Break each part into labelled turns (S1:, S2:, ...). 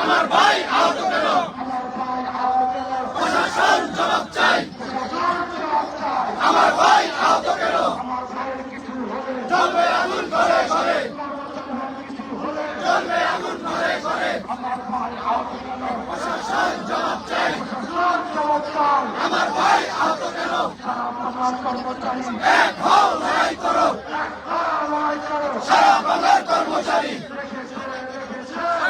S1: আমার ভাই আহত কেন? প্রশাসন জবাব চাই। আমার ভাই আহত কেন? চলবে আগুন ঘরে ঘরে। চলবে আগুন ঘরে। ঘরে প্রশাসন জবাব চাই। আমার ভাই আহত কেন? এক হও লড়াই করো। সারা বাংলার কর্মচারী।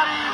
S1: up.